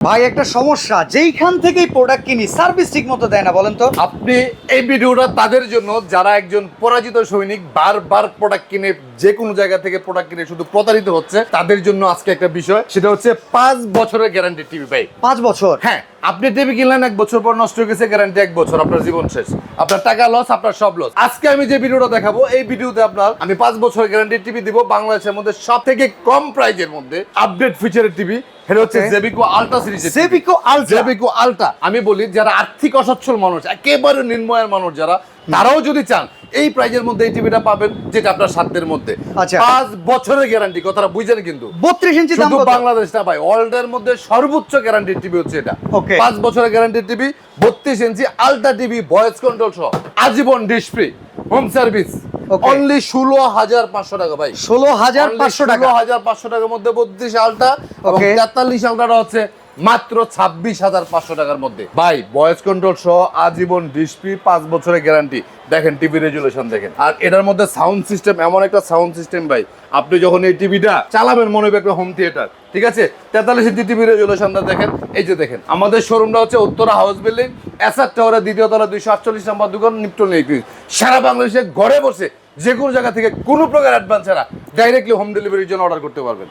ভাই একটা সমস্যা। যেইখান থেকেই প্রোডাক্ট কিনি সার্ভিস ঠিক মতো দেয় না বলেন তো। আপনি এই ভিডিওটা তাদের জন্য যারা একজন পরাজিত সৈনিক বারবার প্রোডাক্ট কিনে যে কোনো জায়গা থেকে প্রোডাক্ট কিনে শুধু প্রতারিত হচ্ছে তাদের জন্য আজকে একটা বিষয়। সেটা হচ্ছে পাঁচ বছরের গ্যারান্টি টিভি ভাই। পাঁচ বছর? হ্যাঁ আপনি টিভি কিনলেন এক বছর পর নষ্ট হয়ে গেছে গ্যারান্টি এক বছর আপনার জীবন শেষ। আপনার টাকা লস আপনার সব লস আজকে আমি যে ভিডিওটা দেখাবো এই ভিডিওতে আপনার আমি পাঁচ বছরের গ্যারান্টি টিভি দিব বাংলাদেশের মধ্যে সব থেকে কম প্রাইজের মধ্যে আপডেট ফিচারের টিভি সেটা হচ্ছে Zebico Ultra series Zebico Ultra? Zebico Ultra আমি বলি যারা আর্থিক অসচ্ছল মানুষ একেবারে নির্ময়ের মানুষ যারা তারাও যদি চান এই প্রাইজের মধ্যে এই টিভিটা পাবেন যেটা আপনার সাধ্যের মধ্যে আচ্ছা। পাঁচ বছরের গ্যারান্টি কথাটা বুঝেন কিন্তু বত্রিশ ইঞ্চি শুধু? বাংলাদেশ না ভাই ওয়ার্ল্ড এর মধ্যে সর্বোচ্চ গ্যারান্টি টিভি হচ্ছে এটা পাঁচ বছরের গ্যারান্টি টিভি বত্রিশ inch ultra TV voice control সহ আজীবন ডিসপ্লে হোম সার্ভিস. অনলি ষোলো হাজার পাঁচশো টাকা ভাই। ষোলো হাজার পাঁচশো টাকা। হাজার পাঁচশো টাকার মধ্যে বত্রিশ আলট্রা এবং. তেতাল্লিশ আলট্রাটা হচ্ছে মাত্র ছাব্বিশ হাজার পাঁচশো টাকার মধ্যে। ভাই ভয়েস কন্ট্রোল সহ আজীবন ডিসপ্লে পাঁচ বছরের গ্যারান্টি দেখেন টিভি রেজুলেশন দেখেন। আর এটার মধ্যে সাউন্ড সিস্টেম এমন একটা সাউন্ড সিস্টেম ভাই। আপনি যখন এই টিভিটা চালাবেন মনে হবে একটা হোম থিয়েটার ঠিক আছে? তেতাল্লিশ ইঞ্চি টিভি রেজুলেশনটা দেখেন এই যে দেখেন। আমাদের শোরুমটা হচ্ছে উত্তরা হাউস বিল্ডিং এসআর টাওয়ারের দ্বিতীয় তলা দুইশো আটচল্লিশ নম্বর দোকান নিপটন সারা বাংলাদেশে ঘরে বসে যে কোনো জায়গা থেকে কোনো প্রকার অ্যাডভান্স ছাড়া ডাইরেক্টলি হোম ডেলিভারির জন্য অর্ডার করতে পারবেন।